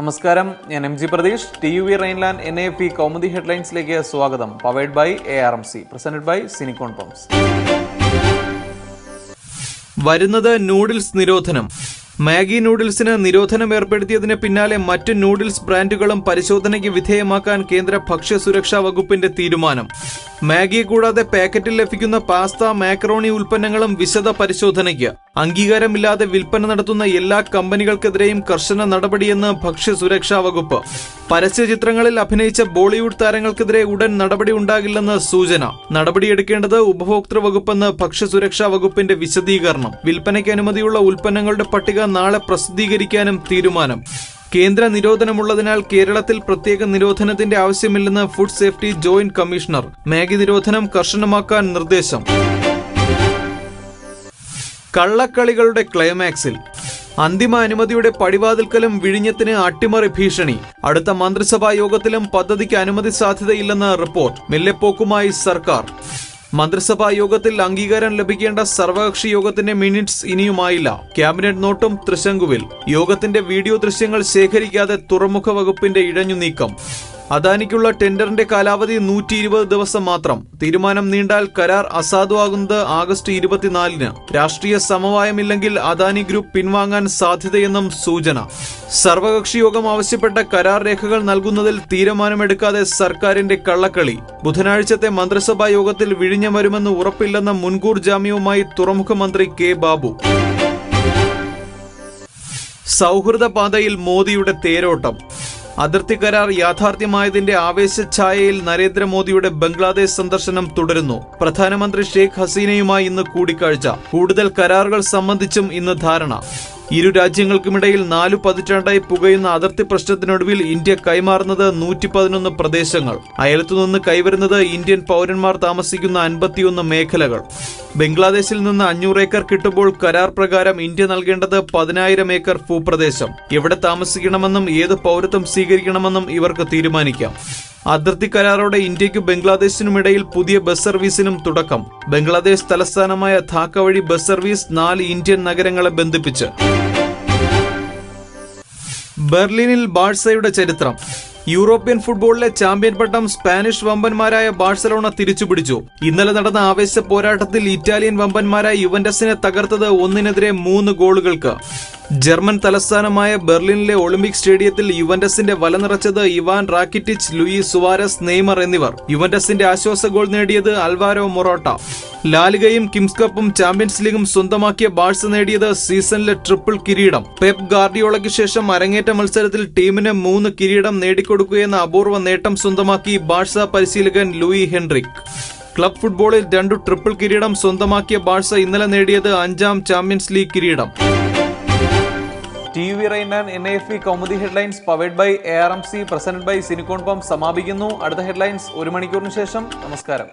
നമസ്കാരം. ഞാൻ M G Pratheesh. T U V Rheinland N A P Kaumudi ഹെഡ്ലൈൻസിലേക്ക് സ്വാഗതം. Powered by A R M C. Presented by സിനിക്കോൺ pumps വരുന്നത് noodles നിരോധനം. Maggi നൂഡിൽസിന് നിരോധനം ഏർപ്പെടുത്തിയതിന് പിന്നാലെ മറ്റ് നൂഡിൽസ് ബ്രാൻഡുകളും പരിശോധനയ്ക്ക് വിധേയമാക്കാൻ കേന്ദ്ര ഭക്ഷ്യസുരക്ഷാ വകുപ്പിന്റെ തീരുമാനം. മാഗി കൂടാതെ പാക്കറ്റിൽ ലഭിക്കുന്ന പാസ്ത മാക്രോണി ഉൽപ്പന്നങ്ങളും വിശദ പരിശോധനയ്ക്ക്. അംഗീകാരമില്ലാതെ വിൽപ്പന നടത്തുന്ന എല്ലാ കമ്പനികൾക്കെതിരെയും കർശന നടപടിയെന്ന് ഭക്ഷ്യ സുരക്ഷാ വകുപ്പ്. പരസ്യ ചിത്രങ്ങളിൽ അഭിനയിച്ച ബോളിവുഡ് താരങ്ങൾക്കെതിരെ ഉടൻ നടപടി ഉണ്ടാകില്ലെന്ന് സൂചന. നടപടിയെടുക്കേണ്ടത് ഉപഭോക്തൃ വകുപ്പെന്ന് ഭക്ഷ്യസുരക്ഷാ വകുപ്പിന്റെ വിശദീകരണം. വിൽപ്പനയ്ക്ക് അനുമതിയുള്ള ഉൽപ്പന്നങ്ങളുടെ പട്ടിക നാളെ പ്രസിദ്ധീകരിക്കാനും തീരുമാനം. കേന്ദ്ര നിരോധനമുള്ളതിനാൽ കേരളത്തിൽ പ്രത്യേക നിരോധനത്തിന്റെ ആവശ്യമില്ലെന്ന് food safety joint commissioner. Maggi നിരോധനം കർശനമാക്കാൻ നിർദ്ദേശം. കള്ളക്കളികളുടെ ക്ലൈമാക്സിൽ. അന്തിമ അനുമതിയുടെ പടിവാതിൽക്കലും വിഴിഞ്ഞത്തിന് അട്ടിമറി ഭീഷണി. അടുത്ത മന്ത്രിസഭാ യോഗത്തിലും പദ്ധതിക്ക് അനുമതി സാധ്യതയില്ലെന്ന് റിപ്പോർട്ട് മെല്ലെപ്പോക്കുമായി സർക്കാർ. മന്ത്രിസഭാ യോഗത്തിൽ അംഗീകാരം ലഭിക്കേണ്ട സർവകക്ഷി യോഗത്തിന്റെ മിനിറ്റ്സ് ഇനിയുമായില്ല. ക്യാബിനറ്റ് നോട്ടും തൃശങ്കുവിൽ. യോഗത്തിന്റെ വീഡിയോ ദൃശ്യങ്ങൾ ശേഖരിക്കാതെ തുറമുഖ വകുപ്പിന്റെ ഇഴഞ്ഞു നീക്കം. അദാനിക്കുള്ള ടെൻഡറിന്റെ കാലാവധി നൂറ്റി ഇരുപത് ദിവസം മാത്രം. തീരുമാനം നീണ്ടാൽ കരാർ അസാധുവാകുന്നത് ആഗസ്റ്റ് ഇരുപത്തിനാലിന്. രാഷ്ട്രീയ സമവായമില്ലെങ്കിൽ അദാനി ഗ്രൂപ്പ് പിൻവാങ്ങാൻ സാധ്യതയെന്നും സൂചന. സർവകക്ഷി യോഗം ആവശ്യപ്പെട്ട കരാർ രേഖകൾ നൽകുന്നതിൽ തീരുമാനമെടുക്കാതെ സർക്കാരിന്റെ കള്ളക്കളി. ബുധനാഴ്ചത്തെ മന്ത്രിസഭാ യോഗത്തിൽ വിഴിഞ്ഞം വരുമെന്ന് ഉറപ്പില്ലെന്ന മുൻകൂർ ജാമ്യവുമായി തുറമുഖ മന്ത്രി കെ ബാബു. സൗഹൃദ പാതയിൽ മോദിയുടെ തേരോട്ടം. അതിർത്തി കരാർ യാഥാർത്ഥ്യമായതിന്റെ ആവേശഛായയിൽ നരേന്ദ്രമോദിയുടെ ബംഗ്ലാദേശ് സന്ദർശനം തുടരുന്നു. പ്രധാനമന്ത്രി ഷെയ്ഖ് ഹസീനയുമായി ഇന്ന് കൂടിക്കാഴ്ച. കൂടുതൽ കരാറുകൾ സംബന്ധിച്ചും ഇന്ന് ധാരണ. ഇരു രാജ്യങ്ങൾക്കുമിടയിൽ നാലു പതിറ്റാണ്ടായി പുകയുന്ന അതിർത്തി പ്രശ്നത്തിനൊടുവിൽ ഇന്ത്യ കൈമാറുന്നത് നൂറ്റി പതിനൊന്ന് പ്രദേശങ്ങൾ. അയലത്തുനിന്ന് കൈവരുന്നത് ഇന്ത്യൻ പൗരന്മാർ താമസിക്കുന്ന അൻപത്തിയൊന്ന് മേഖലകൾ. ബംഗ്ലാദേശിൽ നിന്ന് അഞ്ഞൂറ് ഏക്കർ കിട്ടുമ്പോൾ കരാർ പ്രകാരം ഇന്ത്യ നൽകേണ്ടത് പതിനായിരം ഏക്കർ ഭൂപ്രദേശം. എവിടെ താമസിക്കണമെന്നും ഏത് പൗരത്വം സ്വീകരിക്കണമെന്നും ഇവർക്ക് തീരുമാനിക്കാം. അതിർത്തി കരാറോടെ ഇന്ത്യയ്ക്കും ബംഗ്ലാദേശിനുമിടയിൽ പുതിയ ബസ് സർവീസിനും തുടക്കം. ബംഗ്ലാദേശ് തലസ്ഥാനമായ ധാക്ക വഴി ബസ് സർവീസ് നാല് ഇന്ത്യൻ നഗരങ്ങളെ ബന്ധിപ്പിച്ച്. ബെർലിനിൽ ബാഴ്സയുടെ ചരിത്രം. യൂറോപ്യൻ ഫുട്ബോളിലെ ചാമ്പ്യൻ പട്ടം സ്പാനിഷ് വമ്പന്മാരായ ബാഴ്സലോണ തിരിച്ചുപിടിച്ചു. ഇന്നലെ നടന്ന ആവേശ പോരാട്ടത്തിൽ ഇറ്റാലിയൻ വമ്പന്മാരായ യുവന്റസിനെ തകർത്തത് ഒന്നിനെതിരെ മൂന്ന് ഗോളുകൾക്ക്. ജർമ്മൻ തലസ്ഥാനമായ ബെർലിനിലെ ഒളിമ്പിക് സ്റ്റേഡിയത്തിൽ യുവന്റസിന്റെ വല നിറച്ചത് Ivan Rakitic Luis Suarez Neymar എന്നിവർ. യുവന്റസിന്റെ ആശ്വാസ ഗോൾ നേടിയത് അൽവാരോ മൊറോട്ട. ലാലികയും കിംസ് കപ്പും ചാമ്പ്യൻസ് ലീഗും സ്വന്തമാക്കിയ ബാഴ്സ നേടിയത് സീസണിലെ ട്രിപ്പിൾ കിരീടം. പെപ് ഗാർഡിയോളയ്ക്ക് ശേഷം അരങ്ങേറ്റ മത്സരത്തിൽ ടീമിന് മൂന്ന് കിരീടം നേടിക്കൊടുക്കുകയെന്ന അപൂർവ നേട്ടം സ്വന്തമാക്കി ബാഴ്സ പരിശീലകൻ ലൂയി ഹെൻറിക്. ക്ലബ് ഫുട്ബോളിൽ രണ്ടു ട്രിപ്പിൾ കിരീടം സ്വന്തമാക്കിയ ബാഴ്സ ഇന്നലെ നേടിയത് അഞ്ചാം ചാമ്പ്യൻസ് ലീഗ് കിരീടം. T V Rainland N F P Kaumudi headlines powered by A R M C presented by Sinicon pump സമാപിക്കുന്നു. അടുത്ത ഹെഡ്ലൈൻസ് ഒരു മണിക്കൂറിന് ശേഷം. നമസ്കാരം.